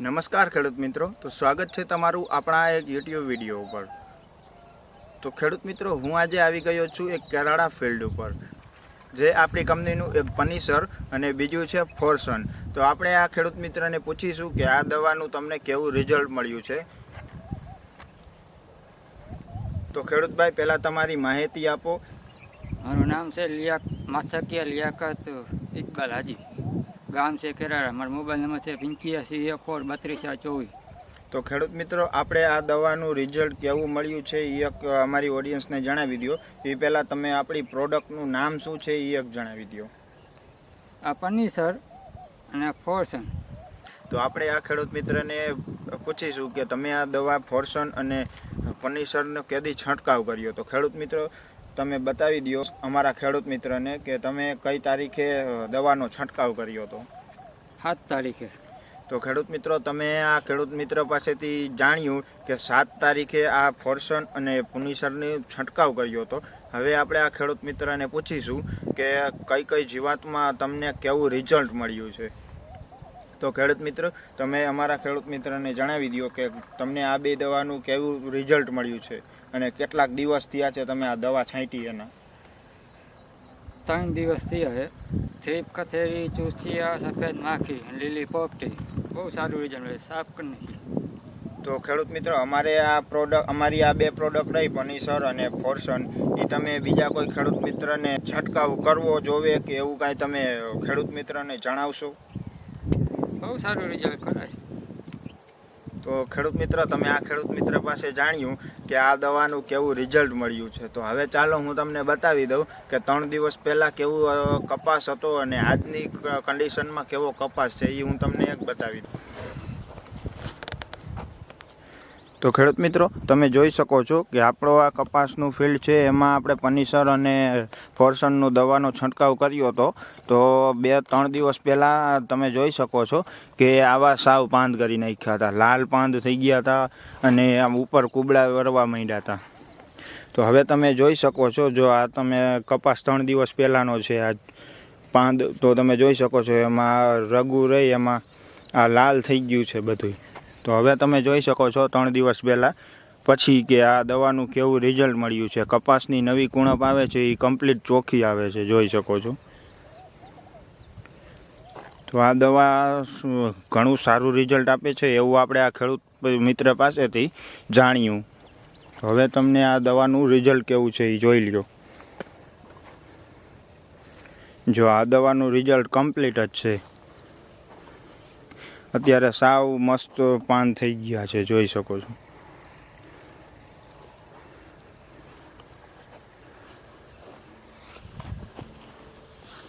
નમસ્કાર ખેડૂત મિત્રો. તો સ્વાગત છે તમારું આપણા એક યુટ્યુબ વીડિયો ઉપર. તો ખેડૂત મિત્રો, હું આજે આવી ગયો છું એક કેરાળા ફિલ્ડ ઉપર, જે આપણી કંપનીનું એક પનીસર અને બીજું છે ફોર્સન. તો આપણે આ ખેડૂત મિત્રને પૂછીશું કે આ દવાનું તમને કેવું રિઝલ્ટ મળ્યું છે? તો ખેડૂતભાઈ, પહેલાં તમારી માહિતી આપો. મારું નામ છે લિયા માથકીય લિયાકત ઇકબાલ હાજી. ગામ છે કેરાળા. મારો મોબાઈલ નંબર છે પંચ્યાસી એક ફોર બત્રીસ ચોવીસ. તો ખેડૂત મિત્રો આપણે આ દવાનું રિઝલ્ટ કેવું મળ્યું છે એ એક અમારી ઓડિયન્સને જણાવી દો એ પહેલાં તમે આપણી પ્રોડક્ટનું નામ શું છે એ એક જણાવી દો આ પનીસર અને ફોર્સન. તો આપણે આ ખેડૂત મિત્રને પૂછીશું કે તમે આ દવા ફોર્સન અને પનીસરનો કેદી છંટકાવ કર્યો? તો ખેડૂત મિત્રો તમે બતાવી દો અમારા ખેડૂત મિત્રને કે તમે કઈ તારીખે દવાનો છંટકાવ કર્યો હતો? સાત તારીખે. તો ખેડૂત મિત્રો તમે આ ખેડૂત મિત્ર પાસેથી જાણ્યું કે સાત તારીખે આ ફોર્સન અને પુનિસરની છંટકાવ કર્યો હતો. હવે આપણે આ ખેડૂત મિત્રને પૂછીશું કે કઈ કઈ જીવાતમાં તમને કેવું રિઝલ્ટ મળ્યું છે? તો ખેડૂત મિત્ર તમે અમારા ખેડૂત મિત્રને જણાવી દો કે તમને આ બે દવાનું કેવું રિઝલ્ટ મળ્યું છે અને કેટલાક દિવસ થયા છે તમે આ દવા છાંટી એના? ત્રણ દિવસ થયા છે. થ્રીપ કથેરી ચૂસિયા સફેદ માખી લીલી પોપટી બહુ સારું રિઝલ્ટ મળે સાફ કરી તો ખેડૂત મિત્રો અમારે આ પ્રોડક્ટ અમારી આ બે પ્રોડક્ટ રહી પનીસર અને ફોર્સન. એ તમે બીજા કોઈ ખેડૂત મિત્રને છંટકાવ કરવો જોવે કે એવું કાંઈ તમે ખેડૂત મિત્રને જણાવશો? બહુ સારું રિઝલ્ટ કરાય. તો ખેડૂત મિત્ર, તમે આ ખેડૂત મિત્ર પાસે જાણ્યું કે આ દવાનું કેવું રિઝલ્ટ મળ્યું છે. તો હવે ચાલો હું તમને બતાવી દઉં કે ત્રણ દિવસ પહેલાં કેવું કપાસ હતો અને આજની કંડિશનમાં કેવો કપાસ છે એ હું તમને એક બતાવી દઉં. તો ખેડૂત મિત્રો, તમે જોઈ શકો છો કે આપણો આ કપાસનું ફિલ્ડ છે, એમાં આપણે પનીસર અને ફોરસનનું દવાનો છંટકાવ કર્યો હતો. તો બે, ત્રણ દિવસ પહેલાં તમે જોઈ શકો છો કે આવા સાવ પાંદ કરી નાખ્યા હતા. લાલ પાંદ થઈ ગયા હતા અને આમ ઉપર કુબડા વરવા માંડ્યા હતા. તો હવે તમે જોઈ શકો છો, જો આ તમે કપાસ ત્રણ દિવસ પહેલાંનો છે, આ પાંદ, તો તમે જોઈ શકો છો એમાં રગુ રહી, એમાં આ લાલ થઈ ગયું છે બધું તો હવે તમે જોઈ શકો છો ત્રણ દિવસ પહેલાં પછી કે આ દવાનું કેવું રિઝલ્ટ મળ્યું છે. કપાસની નવી કુણપ આવે છે એ કમ્પ્લીટ ચોખ્ખી આવે છે, જોઈ શકો છો. તો આ દવા ઘણું સારું રિઝલ્ટ આપે છે એવું આપણે આ ખેડૂત મિત્ર પાસેથી જાણ્યું. હવે તમને આ દવાનું રિઝલ્ટ કેવું છે એ જોઈ લો જો આ દવાનું રિઝલ્ટ કમ્પ્લીટ જ છે. અત્યારે સાવ મસ્ત પાન થઈ ગયા છે જોઈ શકો છો.